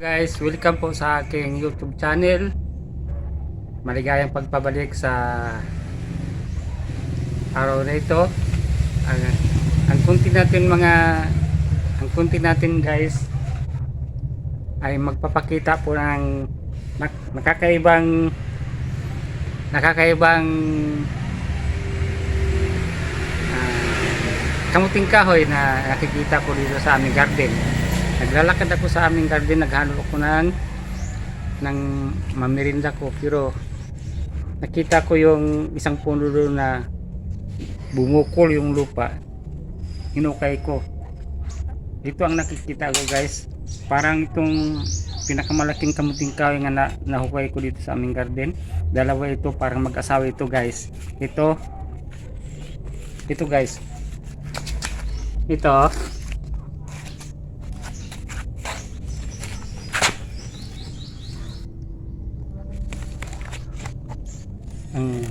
guys, welcome po sa aking YouTube channel. Maligayang pagpabalik sa araw na ito. Ang, ang kunti natin mga ang kunti natin guys ay magpapakita po ng nak- nakakaibang nakakaibang ah, kamuting kahoy na nakikita ko dito sa aming garden naglalakad ako sa aming garden naghanap ako ng ng mamirinda ko. Pero nakita ko yung isang puno doon na bumukol yung lupa. Hinukay ko. Ito ang nakikita ko guys. Parang itong pinakamalaking kamuting kahoy nga na, nahukay ko dito sa aming garden. Dalawa ito parang mag-asawa ito guys. Ito. Ito guys. Ito ang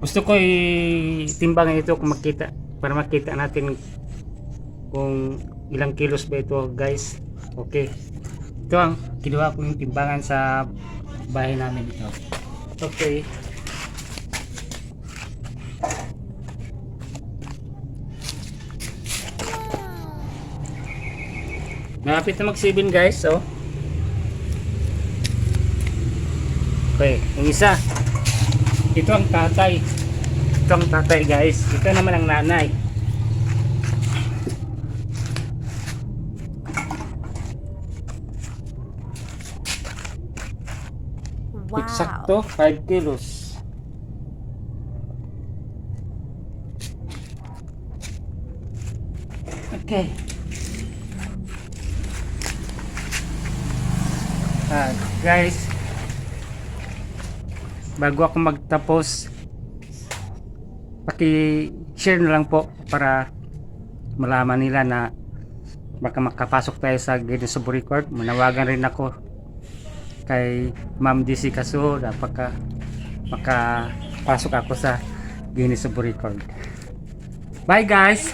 gusto ko i-timbangan ito kung makita para makita natin kung ilang kilos ba ito guys. Okay. Ito ang kinuha ko yung timbangan sa bahay namin ito. Okay. Malapit na mag 7 guys, oh. Okay, yung isa. Ito ang tatay. Ito ang tatay guys. Ito naman ang nanay. Wow. Eksakto 5 kilos. Okay. Ah, guys, bago ako magtapos, paki-share na lang po para malaman nila na baka makapasok tayo sa Guinness Book Record. Manawagan rin ako kay Ma'am DC Kaso na pagka makapasok ako sa Guinness Book Record. Bye guys!